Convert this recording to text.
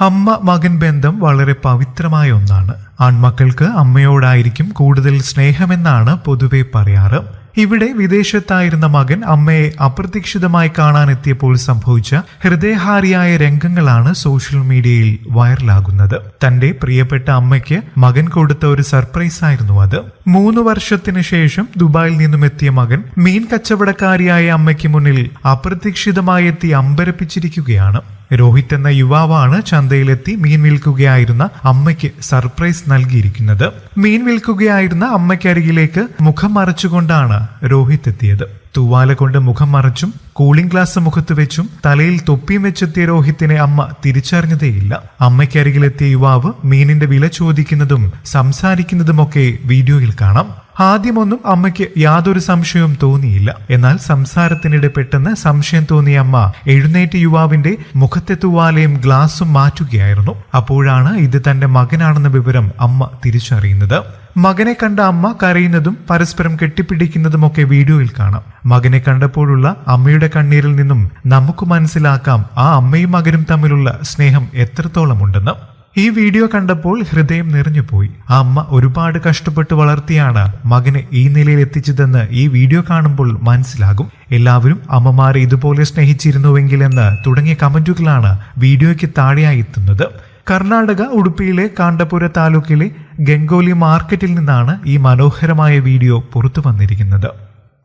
അമ്മ മകൻ ബന്ധം വളരെ പവിത്രമായ ഒന്നാണ്. ആൺമക്കൾക്ക് അമ്മയോടായിരിക്കും കൂടുതൽ സ്നേഹമെന്നാണ് പൊതുവെ പറയാറ്. ഇവിടെ വിദേശത്തായിരുന്ന മകൻ അമ്മയെ അപ്രതീക്ഷിതമായി കാണാനെത്തിയപ്പോൾ സംഭവിച്ച ഹൃദയഹാരിയായ രംഗങ്ങളാണ് സോഷ്യൽ മീഡിയയിൽ വൈറലാകുന്നത്. തന്റെ പ്രിയപ്പെട്ട അമ്മയ്ക്ക് മകൻ കൊടുത്ത ഒരു സർപ്രൈസ് ആയിരുന്നു അത്. മൂന്ന് വർഷത്തിന് ശേഷം ദുബായിൽ നിന്നും എത്തിയ മകൻ മീൻ കച്ചവടക്കാരിയായ അമ്മയ്ക്ക് മുന്നിൽ അപ്രതീക്ഷിതമായി എത്തി അമ്പരപ്പിച്ചിരിക്കുകയാണ്. രോഹിത് എന്ന യുവാവാണ് ചന്തയിലെത്തി മീൻ വിൽക്കുകയായിരുന്ന അമ്മയ്ക്ക് സർപ്രൈസ് നൽകിയിരിക്കുന്നത്. മീൻ വിൽക്കുകയായിരുന്ന അമ്മയ്ക്കരികിലേക്ക് മുഖം മറച്ചുകൊണ്ടാണ് രോഹിത് എത്തിയത് തൂവാല കൊണ്ട് മുഖം മറച്ചും കൂളിംഗ് ഗ്ലാസ് മുഖത്ത് വെച്ചും തലയിൽ തൊപ്പിയും വെച്ചെത്തിയ രോഹിത്തിനെ അമ്മ തിരിച്ചറിഞ്ഞതേയില്ല. അമ്മയ്ക്കരികിലെത്തിയ യുവാവ് മീനിന്റെ വില ചോദിക്കുന്നതും സംസാരിക്കുന്നതുമൊക്കെ വീഡിയോയിൽ കാണാം. ആദ്യമൊന്നും അമ്മയ്ക്ക് യാതൊരു സംശയവും തോന്നിയില്ല. എന്നാൽ സംസാരത്തിനിടെ പെട്ടെന്ന് സംശയം തോന്നിയ അമ്മ എഴുന്നേറ്റ് യുവാവിന്റെ മുഖത്തെ തൂവാലയും ഗ്ലാസും മാറ്റുകയായിരുന്നു. അപ്പോഴാണ് ഇത് തന്റെ മകനാണെന്ന വിവരം അമ്മ തിരിച്ചറിയുന്നത്. മകനെ കണ്ട അമ്മ കരയുന്നതും പരസ്പരം കെട്ടിപ്പിടിക്കുന്നതുമൊക്കെ വീഡിയോയിൽ കാണാം. മകനെ കണ്ടപ്പോഴുള്ള അമ്മയുടെ കണ്ണീരിൽ നിന്നും നമുക്ക് മനസ്സിലാക്കാം ആ അമ്മയും മകനും തമ്മിലുള്ള സ്നേഹം എത്രത്തോളമുണ്ടെന്ന്. ഈ വീഡിയോ കണ്ടപ്പോൾ ഹൃദയം നിറഞ്ഞുപോയി. ആ അമ്മ ഒരുപാട് കഷ്ടപ്പെട്ട് വളർത്തിയാണ് മകനെ ഈ നിലയിൽ എത്തിച്ചതെന്ന് ഈ വീഡിയോ കാണുമ്പോൾ മനസ്സിലാകും. എല്ലാവരും അമ്മമാരെ ഇതുപോലെ സ്നേഹിച്ചിരുന്നുവെങ്കിൽ എന്ന് തുടങ്ങിയ കമന്റുകളാണ് വീഡിയോയ്ക്ക് താഴെയായി എത്തുന്നത്. കർണാടക ഉടുപ്പിയിലെ കാണ്ടപുര താലൂക്കിലെ ഗംഗോലി മാർക്കറ്റിൽ നിന്നാണ് ഈ മനോഹരമായ വീഡിയോ പുറത്തു വന്നിരിക്കുന്നത്.